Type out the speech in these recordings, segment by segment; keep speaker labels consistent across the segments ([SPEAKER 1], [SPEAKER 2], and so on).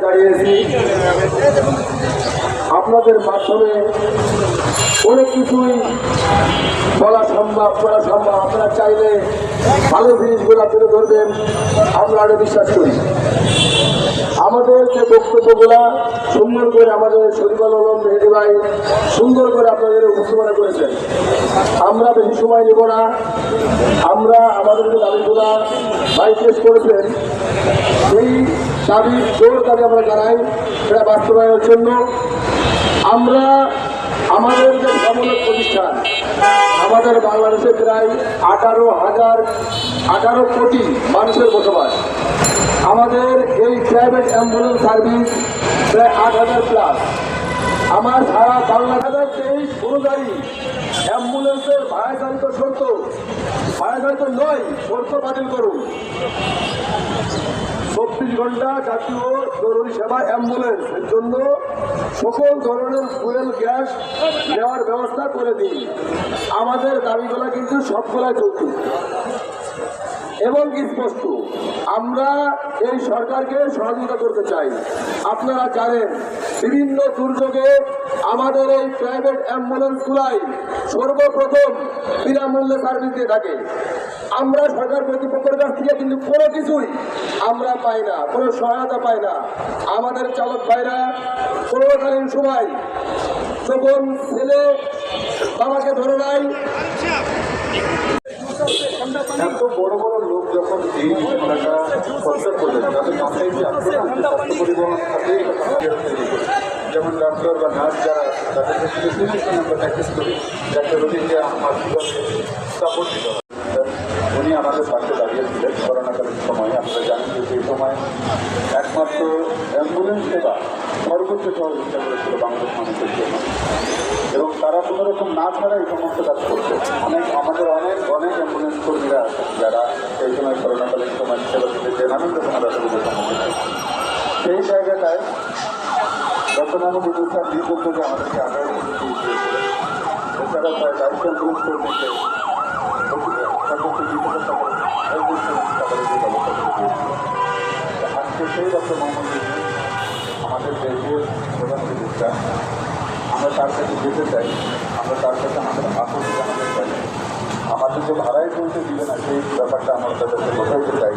[SPEAKER 1] দাঁড়িয়েছি আপনাদের মাধ্যমে অনেক কিছুই বলা সম্ভব, করা সম্ভব। আপনারা চাইলে ভালো জিনিসগুলো তুলে ধরবেন। আমরা আরও বিশ্বাস করি। আমাদের যে বক্তব্যগুলা সুন্দর করে আমাদের আলম মেহেদি ভাই সুন্দর করে আপনাদের উপস্থাপনা করেছেন। আমরা বেশি সময় নেব না। আমরা আমাদের যে দাবিগুলা ভাই করেছেন। দাবি জোর দাবি আমরা জানাই, সেটা বাস্তবায়নের জন্য। আমরা আমাদের যে সমলক প্রতিষ্ঠান, আমাদের বাংলাদেশে প্রায় আঠারো হাজার, আঠারো কোটি মানুষের বসবাস। আমাদের এই প্রাইভেট অ্যাম্বুলেন্স সার্ভিস প্রায় আট হাজার প্লাস আমার সারা বাংলাদেশের তেইশ অনুযায়ী অ্যাম্বুলেন্সের ভাড়াচালিত শর্ত ভাড়াচালিত নয় শর্ত বাতিল করুন। চব্বিশ ঘণ্টা জাতীয় জরুরি সেবা অ্যাম্বুলেন্স এর জন্য সকল ধরনের ফুয়েল গ্যাস দেওয়ার ব্যবস্থা করে দিন। আমাদের দাবিগুলো কিন্তু সবগুলাই চলছে এবং স্পষ্ট, আমরা এই সরকারকে সহযোগিতা করতে চাই। আপনারা জানেন, বিভিন্ন দুর্যোগে আমাদের এই প্রাইভেট অ্যাম্বুলেন্সগুলাই সর্বপ্রথম বিনামূল্যে সার্ভিস দিয়ে থাকে। আমরা সরকার কর্তৃপক্ষের কাছ থেকে কিন্তু কোনো কিছুই আমরা পাই না, কোনো সহায়তা পাই না। আমাদের চালক ভাইরা করোনাকালীন সময় যখন ছেলে বাবাকে ধরে নাই,
[SPEAKER 2] যেমন ডাক্তার বা নার্স যারা তাদের স্পেসিফিকেশন আমরা প্র্যাকটিস করি। একটা রোগীকে আমার কীভাবে সাপোর্ট দিতে হবে উনি আমাদের পাশে দাঁড়িয়েছিলেন করোনাকালীন সময়ে আপনারা জানেন যে সেই সময় একমাত্র অ্যাম্বুলেন্স সেবা সর্বোচ্চ সহযোগিতা করেছিল বাংলাদেশ মানুষের জন্য। এবং তারা কোনো রকম না ছাড়া এই সমস্ত কাজ করছে। অনেক, আমাদের অনেক অনেক অ্যাম্বুলেন্স কর্মীরা আছেন যারা এই সময় করোনাকালীন সময় সেবা দিতে যে নানান রকম অসুবিধার সম্মুখীন হয়েছে। সেই জায়গাটায় ডক্টর মোহাম্মদ ইদুল স্যার নিজ উদ্যোগে আমাদেরকে আগামী এছাড়া প্রায় বাইশ অ্যাম্বুলেন্স কর্মীকে সেই ডক্টর মোহাম্মদ আমাদের দেশের প্রধান উপদেষ্টা আমরা তার কাছে যেতে চাই। আমরা তার কাছে আমাদের আপত্তি জানাতে চাই। আমাদের যে ভাড়ায় চলতে দিবে না, সেই ব্যাপারটা আমরা তাদেরকে বোঝাইতে চাই।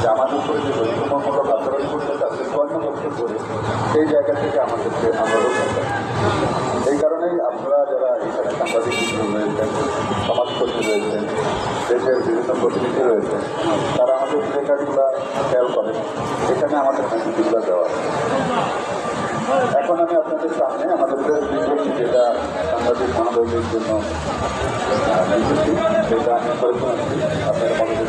[SPEAKER 2] যে আমাদের উপরে যে বৈষম্যমূলক আচরণ করতে তাদের বছর ধরে সেই জায়গা থেকে আমাদেরকে আমরা রক্ষা চাই এই কারণেই আপনারা যারা এখানে সাংবাদিক রয়েছেন, সমাজকর্মী রয়েছেন, দেশের বিভিন্ন প্রতিনিধি রয়েছেন লেখাগুলো খেয়াল করেন এখানে আমাদের মেসেজগুলো দেওয়া এখন আমি আপনাদের সামনে আমাদের প্রেস বিজ্ঞপ্তি যেটা সাংবাদিক মহোদয়দের জন্য সেটা আমি করে। শোনাচ্ছি আপনারা মনোযোগ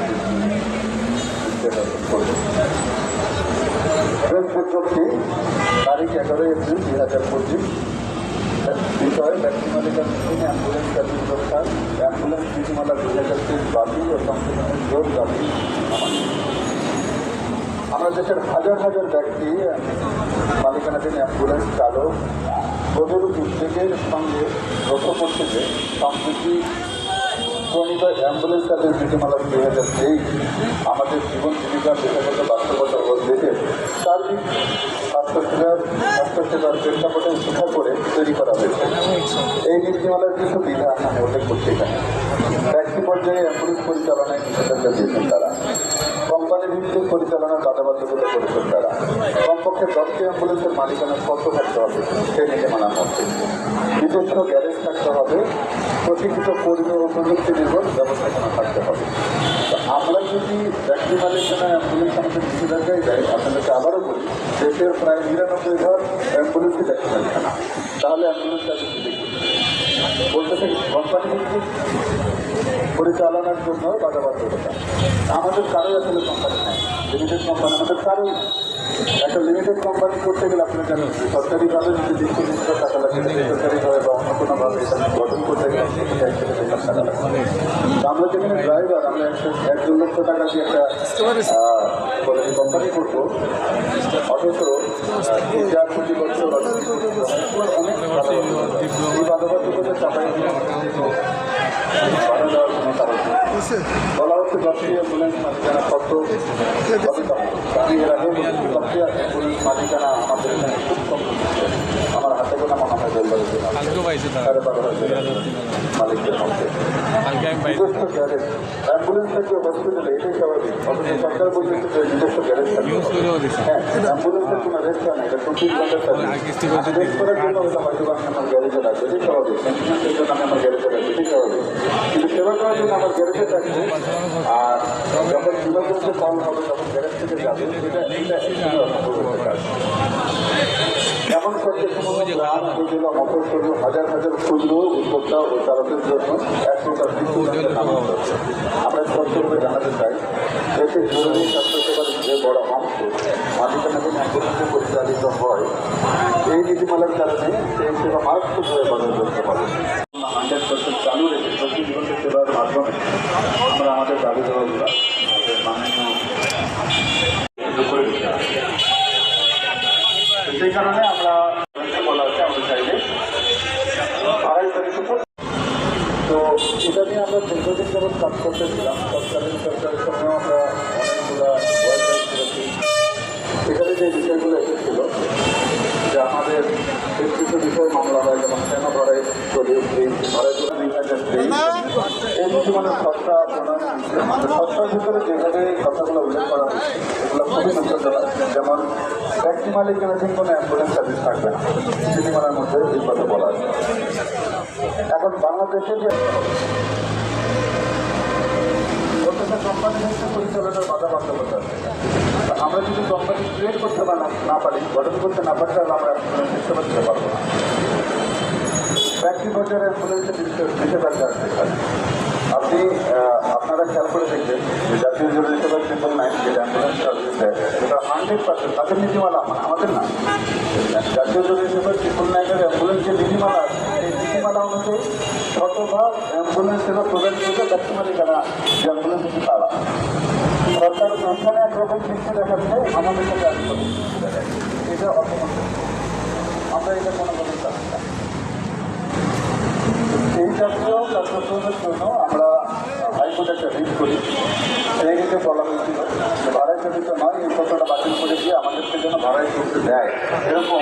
[SPEAKER 2] প্রেস বিজ্ঞপ্তি তারিখ এগারোই এপ্রিল দুই হাজার পঁচিশ। বিষয় ব্যক্তিমালিকার নতুন অ্যাম্বুলেন্স সার্ভিস ব্যবস্থা অ্যাম্বুলেন্স নীতিমালা দুই হাজার তেইশ বাতিল ও সংশোধনের জোর দাবি আমরা দেশের হাজার হাজার ব্যক্তি মালিকানাধীন অ্যাম্বুলেন্স চালক ওদের উদ্বেগের সঙ্গে লক্ষ্য করছে যে সম্প্রতি প্রণীত অ্যাম্বুলেন্স সার্ভিস নীতিমালা দুই হাজার তেইশ আমাদের জীবন জীবিকা পেশাগত বাস্তবতা ও দেশের সার্বিক স্বাস্থ্যসেবার স্বাস্থ্যসেবার প্রেক্ষাপটে উদ্ধার করে তৈরি করা হয়েছে। এই নীতিমালার কিছু বিধান আমি উল্লেখ করতে চাই। ব্যক্তি পর্যায়ে অ্যাম্বুলেন্স পরিচালনায় নিষেধাজ্ঞা দিয়েছেন তারা। কোম্পানি ভিত্তিক পরিচালনার বাধাবাধকতা করেছেন তারা। কমপক্ষে দশটি অ্যাম্বুলেন্সের মালিকানা স্পষ্ট থাকতে হবে, সেই নীতিমালার মধ্যে। নিজস্ব গ্যারেজ থাকতে হবে প্রশিক্ষিত কর্মী ও প্রযুক্তি নির্ভর ব্যবস্থাপনা থাকতে হবে। আমরা যদি ব্যক্তি মালিকানা অ্যাম্বুলেন্স আমাদের নিষেধাজ্ঞায় দেয়, আপনাদেরকে আবারও দেশের প্রায় নিরানব্বই ঘর অ্যাম্বুলেন্সই ব্যক্তি না তাহলে অ্যাম্বুলেন্স সার্ভিস বলতে থাকি কোম্পানি পরিচালনার জন্য বাধাবাধকতা আমাদের কারোই আসলে কোম্পানি নেই লিমিটেড কোম্পানি আমাদের নেই। একটা লিমিটেড কোম্পানি করতে গেলে আপনি জানেন সরকারিভাবে যদি তিনশো তিনশো টাকা লাগে বেসরকারিভাবে বা অন্য কোনোভাবে গঠন করতে গেলে টাকা লাগে আমরা যেখানে ড্রাইভার আমরা একশো এক দু লক্ষ টাকা দিয়ে একটা কোম্পানি করব অথচ তিন চার কোটি বছর অনেক চাপাই বলা হচ্ছে দশটি অ্যাম্বুলেন্স মালিকানা শর্ত এর আগে দশটি অ্যাম্বুলেন্স মালিকানা আমাদের
[SPEAKER 3] কালকেও পাইছে তারা।
[SPEAKER 2] মালিকদের মধ্যে
[SPEAKER 3] কালকে আমি পাইছি।
[SPEAKER 2] অ্যাম্বুলেন্স থেকে হসপিটালে এটাই স্বাভাবিক। অথচ সরকার বলছে যে নিজস্ব গ্যারেজ থাকবে।
[SPEAKER 3] নিউজ করেও দিছে।
[SPEAKER 2] হ্যাঁ অ্যাম্বুলেন্সের কোনো রেস্ট হয় না। এটা চব্বিশ ঘণ্টা সার্ভিস
[SPEAKER 3] কিস্তি করতে
[SPEAKER 2] রেস্ট করার জন্য হয়তো হয়তো আমি আমার গ্যারেজে রাখব এটাই স্বাভাবিক। মেনটেন্যান্সের জন্য আমি আমার গ্যারেজে রাখব এটাই স্বাভাবিক। কিন্তু সেবা করার জন্য আমার গ্যারেজে থাকবে। আর যখন ইমার্জেন্সি কল হবে তখন গ্যারেজ থেকে যাবে। এটা এটা উপজেলা মফস্বল হাজার হাজার ক্ষুদ্র উদ্যোক্তা ও চালকের জন্য এক প্রকার। আমরা স্পষ্টভাবে জানাতে চাই দেশের জরুরি স্বাস্থ্যসেবার যে বড় অংশ মালিকানাধীন অ্যাম্বুলেন্সে পরিচালিত হয় এই নীতিমালার কারণে সেই সেবা মারাত্মকভাবে বাধা করতে পারে হান্ড্রেড পার্সেন্ট চালু রেখে চব্বিশ ঘণ্টা সেবার মাধ্যমে আমরা আমাদের দাবি দেওয়াগুলো আমাদের মাননীয় করে দিতে হবে সেই কারণে আমরা বলা হচ্ছে আমরা চাইলে আড়াই তারিখ উপর তো এটা নিয়ে আমরা দীর্ঘদিন যাবৎ কাজ করতেছিলাম তৎকালীন সরকারের সঙ্গেও আমরা অনেকগুলো এখানে যে বিষয়গুলো এসেছিল যে আমাদের বেশ কিছু বিষয় মামলা হয় যেমন কেন ধরে চলে এই ধরে এই নীতিমালার সত্তা প্রণয়ন সত্তার ভিতরে যেভাবে কথাগুলো উল্লেখ করা হয়েছে এগুলো খুবই দুঃখজনক যেমন ট্যাক্সি মালিকানাধীন কোনো অ্যাম্বুলেন্স সার্ভিস থাকবে না নীতিমালার মধ্যে এই কথা বলা আছে এখন বাংলাদেশে যে প্রত্যেকটা কোম্পানি হচ্ছে পরিচালনার বাধা আমরা যদি কোম্পানি ক্রিয়েট করতে না পারি, গঠন করতে না পারি, তাহলে আমরা সিস্টেম দিতে পারব না। ট্যাক্সি বাজারে অ্যাম্বুলেন্সের নিষেধাজ্ঞা। আপনি আপনারা খেয়াল করে দেখবেন যে জাতীয় জরুরি সেবা ট্রিপল নাইন যে অ্যাম্বুলেন্স সার্ভিস দেয় এটা হান্ড্রেড পার্সেন্ট তাদের নীতিমালা আমা- আমাদের না। জাতীয় জরুরি সেবা ট্রিপল নাইনের অ্যাম্বুলেন্সের নীতিমালা আছে নীতিমালা অনুযায়ী শতভাগ অ্যাম্বুলেন্স সেবা প্রদান করবে ব্যক্তি মালিকানা যে অ্যাম্বুলেন্স তারা সরকার ওখানে একরকম দৃষ্টি দেখাচ্ছে আমাদের সাথে এটা অসমর্থ আমরা এটা কোনো কোনো চাচ্ছি না। এই জাতীয় কার্যক্রমের জন্য আমরা হাইকোর্টে একটা রিট করি। সেই রিটে বলা হয়েছিল ভাড়ায় চলিত নয়, এই কথাটা বাতিল করে দিয়ে আমাদেরকে যেন ভাড়ায় করতে দেয়। এরকম